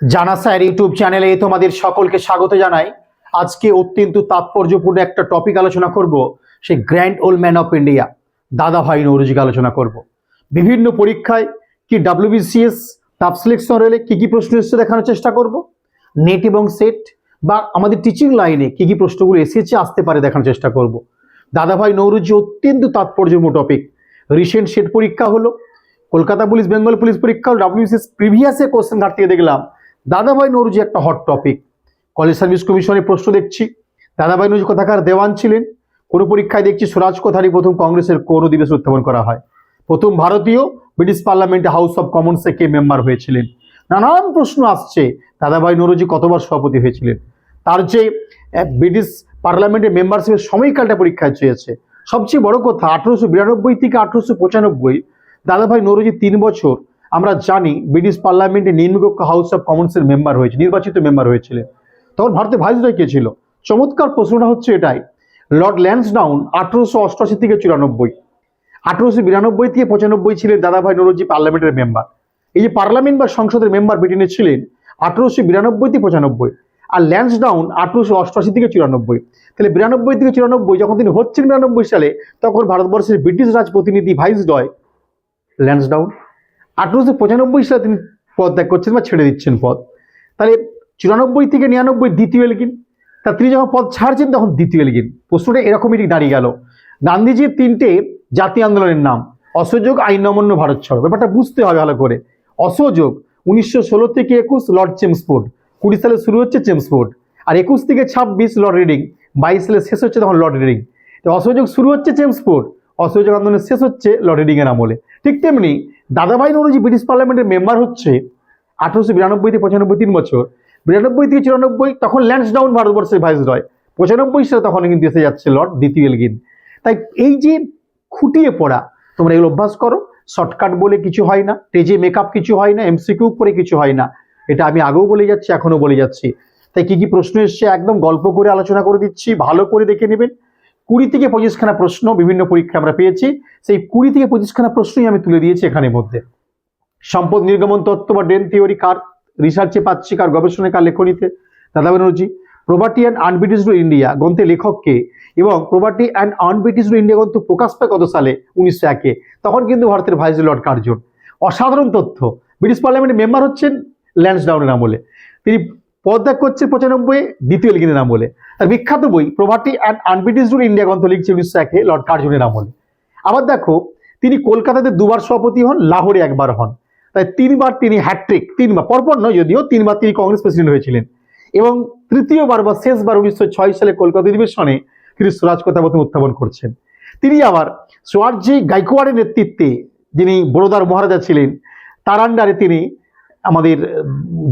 জানা sir YouTube চ্যানেলে তোমাদের সকলকে স্বাগত জানাই। আজকে অত্যন্ত তাৎপর্যপূর্ণ একটা টপিক আলোচনা করব, সেই grand old man of India Dada Bhai নৌরজিকে আলোচনা করব। বিভিন্ন পরীক্ষায় কি ডাব্লিউবিসিএস টাফ সিলেকশন রেলে কী কী প্রশ্ন এসেছে দেখানোর চেষ্টা করব নেট এবং সেট বা আমাদের টিচিং লাইনে কী কী প্রশ্নগুলো এসেছে, আসতে পারে দেখানোর চেষ্টা করব। দাদাভাই নৌরজি অত্যন্ত তাৎপর্যপূর্ণ টপিক রিসেন্ট সেট পরীক্ষা হলো, কলকাতা পুলিশ বেঙ্গল পুলিশ পরীক্ষা ডাব্লিউবিসিএস প্রিভিয়াসে কোশ্চেন ঘাটতে দেখলাম। দাদাভাই নৌরজি একটা হট টপিক কলেজ সার্ভিস কমিশনের প্রশ্ন দেখছি। দাদাভাই নৌরজি কোথাকার দেওয়ান ছিলেন? কোনো পরীক্ষায় দেখছি সুরাজ কোথারি প্রথম কংগ্রেসের কোন দিবস উত্থাপন করা হয়? প্রথম ভারতীয় ব্রিটিশ পার্লামেন্টে হাউস অফ কমন্সে কে মেম্বার হয়েছিলেন? নানান প্রশ্ন আসছে। দাদাভাই নৌরজি কতবার সভাপতি হয়েছিলেন? তার যে ব্রিটিশ পার্লামেন্টের মেম্বারশিপের সময়কালটা পরীক্ষায় চেয়েছে সবচেয়ে বড় কথা, আঠারোশো বিরানব্বই থেকে আঠারোশো পঁচানব্বই দাদাভাই নৌরজি তিন বছর আমরা জানি ব্রিটিশ পার্লামেন্টে নিম্নকক্ষ হাউস অফ কমন্সের মেম্বার হয়েছে, নির্বাচিত মেম্বার হয়েছিলেন। তখন ভারতে ভাইসরয় কে ছিল? চমৎকার প্রশ্নটা হচ্ছে এটাই। লর্ড ল্যান্সডাউন আঠারোশো অষ্টআশি থেকে চুরানব্বই। আঠারোশো বিরানব্বই থেকে পঁচানব্বই ছিলেন দাদাভাই নৌরজি পার্লামেন্টের মেম্বার এই যে পার্লামেন্ট বা সংসদের মেম্বার ব্রিটেনে ছিলেন, আঠারোশো বিরানব্বই থেকে পঁচানব্বই। আর ল্যান্সডাউন আঠারোশো অষ্টআশি থেকে চুরানব্বই। তাহলে বিরানব্বই থেকে চুরানব্বই, যখন তিনি হচ্ছেন বিরানব্বই সালে, তখন ভারতবর্ষের ব্রিটিশ রাজ প্রতিনিধি ভাইস রয় ল্যান্সডাউন আঠারোশো পঁচানব্বই সালে তিনি পদ ত্যাগ করছেন বা ছেড়ে দিচ্ছেন পদ। তাহলে চুরানব্বই থেকে নিরানব্বই দ্বিতীয় এলগিন, তা তিনি যখন পদ ছাড়ছেন তখন দ্বিতীয় এলগিন। প্রশ্নটা এরকমই দাঁড়িয়ে গেল। গান্ধীজির তিনটে জাতীয় আন্দোলনের নাম, অসহযোগ, আইন অমান্য, ভারত ছাড়ো ব্যাপারটা বুঝতে হবে ভালো করে। অসহযোগ, উনিশশো ষোলো থেকে একুশ লর্ড চেমসফোর্ড কুড়ি সালে শুরু হচ্ছে চেমসফোর্ড আর একুশ থেকে ছাব্বিশ লর্ড রিডিং, বাইশ সালে শেষ হচ্ছে তখন লর্ড রিডিং। অসহযোগ শুরু হচ্ছে চেমসফোর্ড অসহযোগ আন্দোলনের শেষ হচ্ছে লর্ড রিডিংয়ের আমলে। ঠিক তেমনি দাদাভাই নৌরজি ব্রিটিশ পার্লামেন্টের মেম্বার হচ্ছে, আঠারোশো বিরানব্বই থেকে পঁচানব্বই তিন বছর। বিরানব্বই থেকে চুরানব্বই তখন ল্যান্সডাউন ভারতবর্ষের ভাইস রয় পঁচানব্বই সালে তখন কিন্তু এসে যাচ্ছে লর্ড দ্বিতীয় এলগিন। তাই এই যে খুঁটিয়ে পড়া, তোমরা এগুলো অভ্যাস করো। শর্টকাট বলে কিছু হয় না টেজে মেকআপ কিছু হয় না এমসিকিউ করে কিছু হয় না। এটা আমি আগেও বলে যাচ্ছি, এখনও বলে যাচ্ছি। তাই কি কি প্রশ্ন এসছে একদম গল্প করে আলোচনা করে দিচ্ছি, ভালো করে দেখে নেবেন। কুড়ি থেকে পঁচিশখানা প্রশ্ন বিভিন্ন পরীক্ষা আমরা পেয়েছি। সেই কুড়ি থেকে পঁচিশখানা প্রশ্নই আমি তুলে দিয়েছি এখানের মধ্যে। সম্পদ নির্গমন তত্ত্ব বা ডেন থিওরি কার রিসার্চে পাচ্ছি, কার গবেষণায়, কার লেখনীতে? Dada Banerjee property and un-British India গ্রন্থের লেখককে এবং প্রপার্টি অ্যান্ড আনব্রিটিশ ইন্ডিয়া গ্রন্থ প্রকাশ পায় কত সালে? উনিশশো একে। তখন কিন্তু ভারতের ভাইস লর্ড কার্জন। অসাধারণ তথ্য। ব্রিটিশ পার্লামেন্টের মেম্বার হচ্ছেন ল্যান্ডসডাউনের আমলে। তিনি পদত্যাগ করছেন পঁচানব্বই দ্বিতীয় লিখিনের আমলে তার বিখ্যাত বই প্রপার্টি অ্যান্ড আনব্রিটিশ ইন্ডিয়া গ্রন্থ লিখছে উনিশশো একে লর্ড কার্জনের আমলে আবার দেখো, তিনি কলকাতাতে দুবার সভাপতি হন, লাহোরে একবার হন। তাই তিনবার তিনি হ্যাট্রিক তিনবার, পরপর নয় যদিও, তিনবার তিনি কংগ্রেস প্রেসিডেন্ট হয়েছিলেন। এবং তৃতীয়বার বা শেষবার উনিশশো ছয় সালে কলকাতা অধিবেশনে তিনি স্বরাজ কথা উত্থাপন করছেন। তিনি আবার সোয়ার্জি গাইকোয়াড়ের নেতৃত্বে যিনি বড়োদার মহারাজা ছিলেন তার আন্ডারে তিনি আমাদের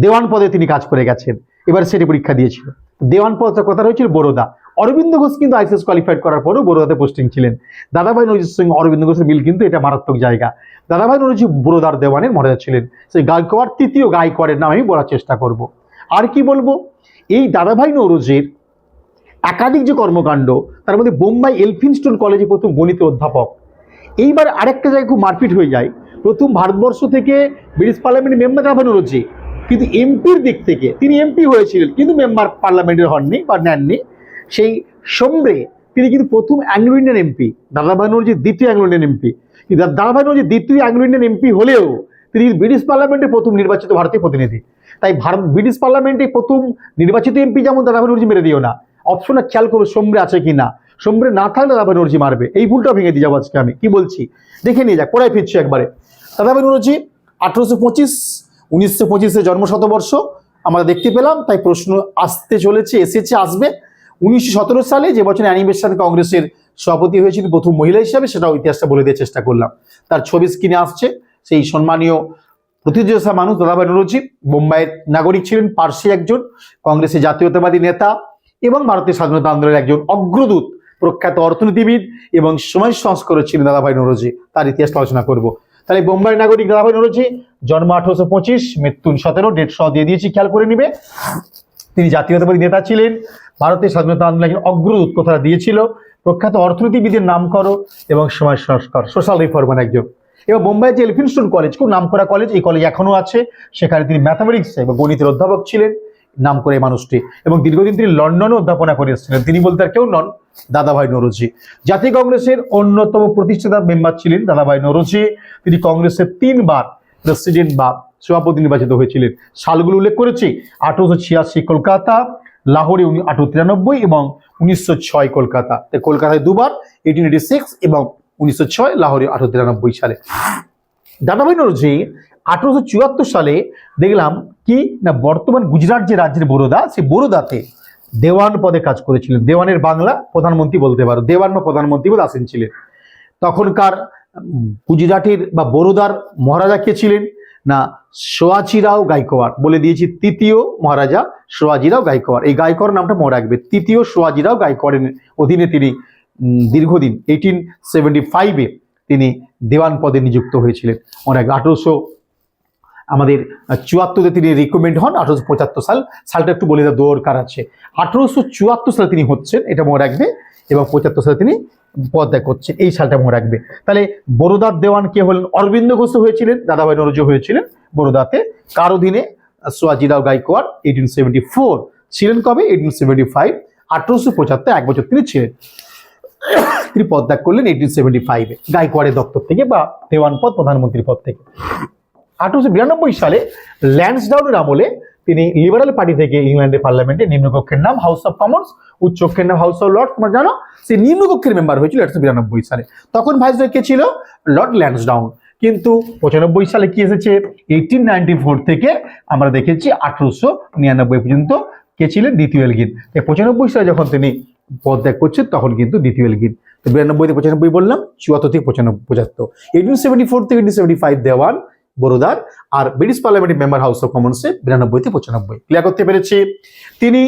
দেওয়ান পদে তিনি কাজ করে গেছেন। এবার সেটি পরীক্ষা দিয়েছিল। দেওয়ান পদটা কথা হয়েছিল বরোদা। অরবিন্দ ঘোষ কিন্তু আইসিএস কোয়ালিফাইড করার পরেও বড়োদাতে পোস্টিং ছিলেন। দাদাভাই নজির সঙ্গে অরবিন্দ ঘোষের মিল কিন্তু এটা মারাত্মক জায়গা। দাদাভাই নজি বরোদার দেওয়ানের মহারাজা ছিলেন। সেই গায়কোয়াড় তৃতীয় গায়কোয়াড়ের নাম আমি বলার চেষ্টা করব। আর কি বলব? এই দাদাভাই নৌরজির একাধিক যে কর্মকাণ্ড, তার মধ্যে বোম্বাই এলফিনস্টোন কলেজে প্রথম গণিত অধ্যাপক। এইবার আরেকটা জায়গায় খুব মারপিট হয়ে যায়। প্রথম ভারতবর্ষ থেকে ব্রিটিশ পার্লামেন্টের মেম্বার দাদাভাই নৌরজি কিন্তু এমপির দিক থেকে, তিনি এমপি হয়েছিলেন, কিন্তু মেম্বার পার্লামেন্টের হননি বা নেননি। সেই সোমরে তিনি কিন্তু প্রথম অ্যাংলো ইন্ডিয়ান এমপি দাদাভাই নৌরজির দ্বিতীয় অ্যাংলো ইন্ডিয়ান এমপি দাদাভাই নৌরজির দ্বিতীয় অ্যাংলো ইন্ডিয়ান এমপি হলেও তিনি ব্রিটিশ পার্লামেন্টের প্রথম নির্বাচিত ভারতীয় প্রতিনিধি। তাই ভারত ব্রিটিশ পার্লামেন্টে প্রথম নির্বাচিত এমপি যেমন দাদাভাই নৌরজি মেরে দিও না। অপশনটা খেয়াল করো সোমরে আছে কি না সোমরে না থাকলে দাদাভাই নৌরজি মারবে। এই ভুলটা ভেঙে দিয়ে যাব আজকে আমি। কি বলছি? দেখে নিয়ে যাক, পড়ায় ফিরছি একবারে। দাদাভাই নৌরজি আঠারোশো পঁচিশ, উনিশশো পঁচিশে জন্ম শতবর্ষ আমরা দেখতে পেলাম, তাই প্রশ্ন আসতে চলেছে, এসেছে, আসবে। উনিশশো সতেরো সালে যে বছর অ্যানিমেশন কংগ্রেসের সভাপতি হয়েছিল, প্রথম মহিলা হিসাবে, সেটাও ইতিহাসটা বলে দেওয়ার চেষ্টা করলাম। তার ছবি স্ক্রিনে আসছে, সেই সম্মানীয় প্রতিযোগিতা মানুষ দাদাভাই নরজি বোম্বাইয়ের নাগরিক ছিলেন, পার্সি একজন, কংগ্রেসের জাতীয়তাবাদী নেতা এবং ভারতের স্বাধীনতা আন্দোলনের একজন অগ্রদূত, প্রখ্যাত অর্থনীতিবিদ এবং সমাজ সংস্কারক ছিলেন দাদাভাই নরজি তার ইতিহাস আলোচনা করব। তাহলে বোম্বাই নাগরিক দাদাভাই নরজি জন্ম আঠারোশো পঁচিশ মৃত্যু সতেরো ডেট সহ দিয়ে দিয়েছি, খেয়াল করে নিবে। তিনি জাতীয়তাবাদী নেতা ছিলেন, ভারতের স্বাধীনতা আন্দোলনের অগ্রদূত কথাটা দিয়েছিল। প্রখ্যাত অর্থনীতিবিদের নাম করো এবং সমাজ সংস্কার, সোশ্যাল রিফর্মার একজন। এবার বোম্বাই যে এলিফিনস্টোন কলেজ, খুব নামকরা কলেজ, এই কলেজ এখনও আছে। সেখানে তিনি ম্যাথামেটিক্স এবং গণিতের অধ্যাপক ছিলেন। নাম করে মানুষটি। এবং দীর্ঘদিন তিনি লন্ডনে অধ্যাপনা করে এসেছিলেন। তিনি বলতে আর কেউ নন দাদাভাই নরজি। জাতীয় কংগ্রেসের অন্যতম প্রতিষ্ঠাতা মেম্বার ছিলেন দাদাভাই নরজি। তিনি কংগ্রেসের তিনবার প্রেসিডেন্ট বা সভাপতি নির্বাচিত হয়েছিলেন। সালগুলো উল্লেখ করেছি, আঠারোশো ছিয়াশি কলকাতা, লাহোরে উনি আঠারো তিরানব্বই এবং উনিশশো ছয় কলকাতা। কলকাতায় দুবার এইটিন এইটি সিক্স এবং উনিশশো ছয়, লাহোরে আঠারো তিরানব্বই সালে। দাদাভাই নরজি আঠারোশো চুয়াত্তর সালে দেখলাম কি না বর্তমান গুজরাট যে রাজ্যের বরোদা, সেই বরোদাতে দেওয়ান পদে কাজ করেছিলেন। দেওয়ানের বাংলা প্রধানমন্ত্রী বলতে পারো, দেওয়ান বা প্রধানমন্ত্রী বলে আসেন ছিলেন। তখনকার গুজরাটের বা বরোদার মহারাজা কে ছিলেন? না, সোয়াজিরাও গাইকোয়াড় বলে দিয়েছি তৃতীয় মহারাজা সোয়াজিরাও গাইকোয়াড়। এই গাইকোয়াড় নামটা মনে রাখবে। তৃতীয় সোয়াজিরাও গাইকোয়াড়ের অধীনে তিনি দীর্ঘদিন এইটিন সেভেন্টি ফাইভে তিনি দেওয়ান পদে নিযুক্ত হয়েছিলেন। অনেক আঠারোশো আমাদের চুয়াত্তরে তিনি রিকমেন্ড হন, আঠারোশো পঁচাত্তর সাল। সালটা একটু বলে দেওয়া দরকার আছে। আঠারোশো চুয়াত্তর সালে তিনি হচ্ছেন, এটা মনে রাখবে, এবং পঁচাত্তর সালে তিনি পদ ত্যাগ করছেন, এই সালটা মনে রাখবে। তাহলে বরোদার দেওয়ান কে হলেন? অরবিন্দ ঘোষ হয়েছিলেন, দাদাভাই নরজ হয়েছিলেন বরোদাতে। কার অধীনে Sayajirao Gaekwad eighteen seventy four ছিলেন কবে? এইটিন সেভেন্টি ফাইভ আঠারোশো পঁচাত্তর, এক বছর তিনি ছিলেন। তিনি পদত্যাগ করলেন এইটিন সেভেন্টি ফাইভে গাইকোয়াড়ের দপ্তর থেকে বা দেওয়ান পদ প্রধানমন্ত্রী পদ থেকে। আঠারোশো বিরানব্বই সালে ল্যান্সডাউনের আমলে তিনি লিবারাল পার্টি থেকে ইংল্যান্ডের পার্লামেন্টে নিম্নকক্ষের নাম হাউস অফ কমন্স উচ্চকক্ষের নাম হাউস অফ লর্ড তোমরা জানো? সে নিম্নকক্ষের মেম্বার হয়েছিল আঠারোশো বিরানব্বই সালে। তখন ভাইসরয় কে ছিল? Lord Lansdowne. কিন্তু পঁচানব্বই সালে কি এসেছে? এইটিন নাইনটি ফোর থেকে আমরা দেখেছি আঠারোশো নিরানব্বই পর্যন্ত কে ছিলেন দ্বিতীয় এলগিন। পঁচানব্বই সালে যখন তিনি পদত্যাগ করছেন, তখন কিন্তু দ্বিতীয় এলগিন। তো বিরানব্বই থেকে পঁচানব্বই বললাম, চুয়াত্তর থেকে পঁচানব্বই, পঁচাত্তর। এইটিন সেভেন্টি ফোর থেকে এইটিন সেভেন্টি ফাইভ দেওয়ান বরোদার আর ব্রিটিশ পার্লামেন্টের মেম্বার হাউস অফ কমন্সে বিরানব্বই থেকে পঁচানব্বই। ক্লিয়ার করতে পেরেছি? তিনি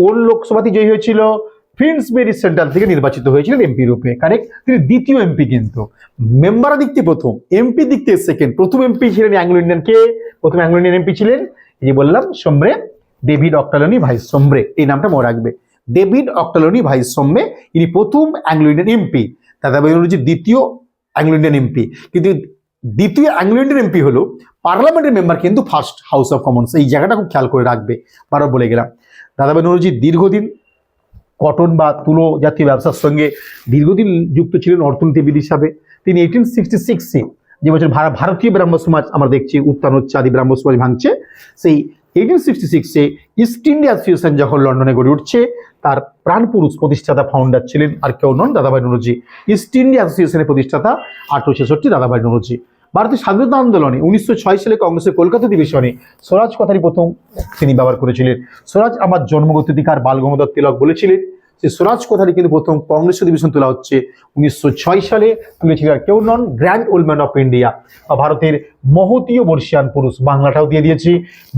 কোন লোকসভাতে জয়ী হয়েছিল? ফিন্সবেরি সেন্ট্রাল থেকে নির্বাচিত হয়েছিলেন এমপি রূপে। কারেক্ট তিনি দ্বিতীয় এমপি কিন্তু। মেম্বার দিক থেকে প্রথম। এমপি দিক থেকে সেকেন্ড প্রথম এমপি ছিলেন অ্যাংলো ইন্ডিয়ান কে? প্রথম অ্যাংলো ইন্ডিয়ান এমপি ছিলেন, এই যে বললাম সম্রে ডেভিড অক্টালনি ভাই সম্রে এই নামটা মনে রাখবে। ডেভিড অক্টালনি ভাই সম্মে ইনি প্রথম অ্যাংলো ইন্ডিয়ান এমপি। দাদা ব্যানার্জি দ্বিতীয় অ্যাংলো ইন্ডিয়ান এমপি। কিন্তু দ্বিতীয় অ্যাংলো ইন্ডিয়ান এমপি হলো পার্লামেন্টের মেম্বার কিন্তু ফার্স্ট হাউস অফ কমন্স এই জায়গাটা খুব খেয়াল করে রাখবে। বারো বলে গেলাম দাদা বেনুরজি দীর্ঘদিন কটন বা তুলো জাতীয় ব্যবসার সঙ্গে দীর্ঘদিন যুক্ত ছিলেন অর্থনীতিবিদ হিসাবে। তিনি এইটিন সিক্সটি সিক্সে যে বছর ভার- ভারতীয় ব্রাহ্ম সমাজ আমরা দেখছি উত্তান হচ্ছে, আদি ব্রাহ্ম সমাজ ভাঙছে, সেই এইটিন সিক্সটি সিক্সে ইস্ট ইন্ডিয়া অ্যাসোসিয়েশন যখন লন্ডনে গড়ে উঠছে, তার প্রাণপুরুষ প্রতিষ্ঠাতা ফাউন্ডার ছিলেন আর কেউ নন দাদাভাই নুরুজি ইস্ট ইন্ডিয়া অ্যাসোসিয়েশনের প্রতিষ্ঠাতা আঠারোশো ছেষট্টি দাদাভাই নুরজি ভারতের স্বাধীনতা আন্দোলনে উনিশশো ছয় সালে কংগ্রেসের কলকাতা অধিবেশনে স্বরাজ কথারই প্রথম তিনি ব্যবহার করেছিলেন। স্বরাজ আমার জন্মগত অধিকার বালগঙ্গাধর তিলক বলেছিলেন যে স্বরাজ কথাটি কিন্তু প্রথম কংগ্রেস অধিবেশন তোলা হচ্ছে উনিশশো ছয় সালে। তুলেছিলেন কেউ নন grand old man of India বা ভারতের মহতীয় বর্ষিয়ান পুরুষ, বাংলাটাও দিয়ে দিয়েছি।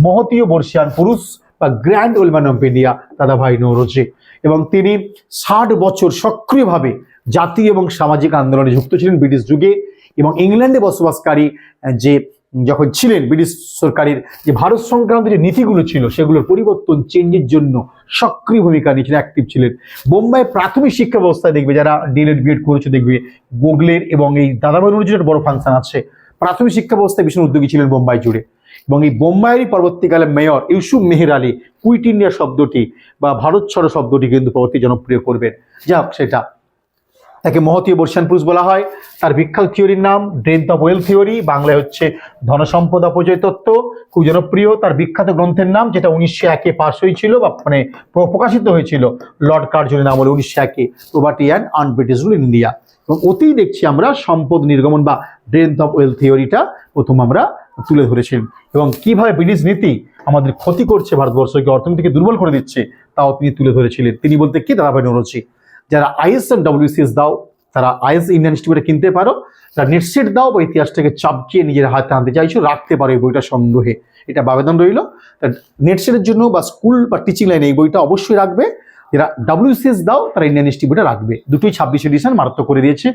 মহতীয় বর্ষিয়ান পুরুষ বা grand old man of India Dadabhai নৌরজে। এবং তিনি ষাট বছর সক্রিয়ভাবে জাতি এবং সামাজিক আন্দোলনে যুক্ত ছিলেন ব্রিটিশ যুগে। এবং ইংল্যান্ডে বসবাসকারী যে যখন ছিলেন ব্রিটিশ সরকারের যে ভারত সংক্রান্ত যে নীতিগুলো ছিল, সেগুলোর পরিবর্তন চেঞ্জের জন্য সক্রিয় ভূমিকা নিয়েছিলেন অ্যাক্টিভ ছিলেন। বোম্বাই প্রাথমিক শিক্ষা ব্যবস্থায় দেখবে, যারা ডিএলএড বিএড করেছে, দেখবে গোগলের এবং এই নজরুলের একটা বড় ফাংশন আছে। প্রাথমিক শিক্ষা ব্যবস্থায় ভীষণ উদ্যোগী ছিলেন বোম্বাই জুড়ে। এবং এই বোম্বাইয়েরই পরবর্তীকালে mayor Yusuf Meher Ali quit India শব্দটি বা ভারত ছড়ো শব্দটি কিন্তু পরবর্তী জনপ্রিয় করবেন। যাক, সেটা তাকে মহতীয় বর্ষান পুরুষ বলা হয়। তার বিখ্যাত থিওরির নাম ড্রেন্থ অফ ওয়েল থিওরি বাংলায় হচ্ছে ধনসম্পদ অপচয় তত্ত্ব। খুব জনপ্রিয় তার বিখ্যাত গ্রন্থের নাম, যেটা উনিশশো একে পাশ হয়েছিল বা মানে প্রকাশিত হয়েছিল। লর্ড কার্জনের নাম হলো উনিশশো একে property and un-British rule India এবং অতি দেখছি আমরা সম্পদ নির্গমন বা ড্রেন্থ অফ ওয়েল থিওরিটা প্রথম আমরা তুলে ধরেছিলাম এবং কীভাবে ব্রিটিশ নীতি আমাদের ক্ষতি করছে ভারতবর্ষকে, অর্থনীতিকে দুর্বল করে দিচ্ছে, তাও তিনি তুলে ধরেছিলেন। তিনি বলতে কি, দাদাভাই নরচি যারা আইএস এবং ডাব্লিউসিএস দাও, তারা আইএস ইন্ডিয়ান ইনস্টিটিউটে কিনতে পারো, তারা নেটসেট দাও বা ইতিহাসটাকে চাপকিয়ে নিজের হাতে আনতে চাইছো, রাখতে পারো এই বইটা সংগ্রহে এটা আবেদন রইল। নেটসেটের জন্য বা স্কুল বা টিচিং লাইনে এই বইটা অবশ্যই রাখবে। যারা ডাব্লিউসিএস দাও, তারা ইন্ডিয়ান ইনস্টিটিউটে রাখবে। দুটোই ছাব্বিশ এডিশন মারাত্মক করে দিয়েছে।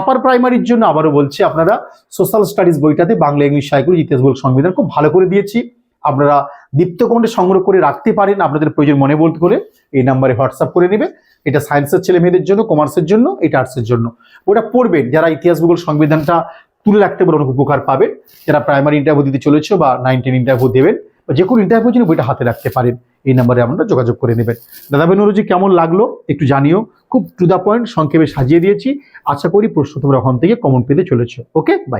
আপার প্রাইমারির জন্য আবারও বলছি, আপনারা সোশ্যাল স্টাডিজ বইটাতে বাংলা ইংলিশ সাইকোলজি ইতিহাস বল সংবিধান খুব ভালো করে দিয়েছি। আপনারা দীপ্ত কমে সংগ্রহ করে রাখতে পারেন। আপনাদের প্রয়োজন মনে বলতে করে এই নাম্বারে হোয়াটসঅ্যাপ করে নেবে। এটা সায়েন্সের ছেলে মেয়েদের জন্য কমার্সের জন্য, এটা আর্টসের জন্য। ওটা পড়বেন, যারা ইতিহাস, ভূগোল, সংবিধানটা তুলে রাখতে পারে উপকার পাবেন। যারা প্রাইমারি ইন্টারভিউ দিতে চলেছো বা নাইন টেন ইন্টারভিউ দেবেন, বা যে কোনো ইন্টারভিউ জন্য বইটা হাতে রাখতে পারেন, এই নাম্বারে আপনারা যোগাযোগ করে নেবেন। দাদা বেনুরজি, কেমন লাগল? একটু জানিও। খুব টু দ্য পয়েন্ট সংক্ষেপে সাজিয়ে দিয়েছি। আশা করি প্রশ্ন তোমরা ওখান থেকে কমন পেতে চলেছো। Okay bye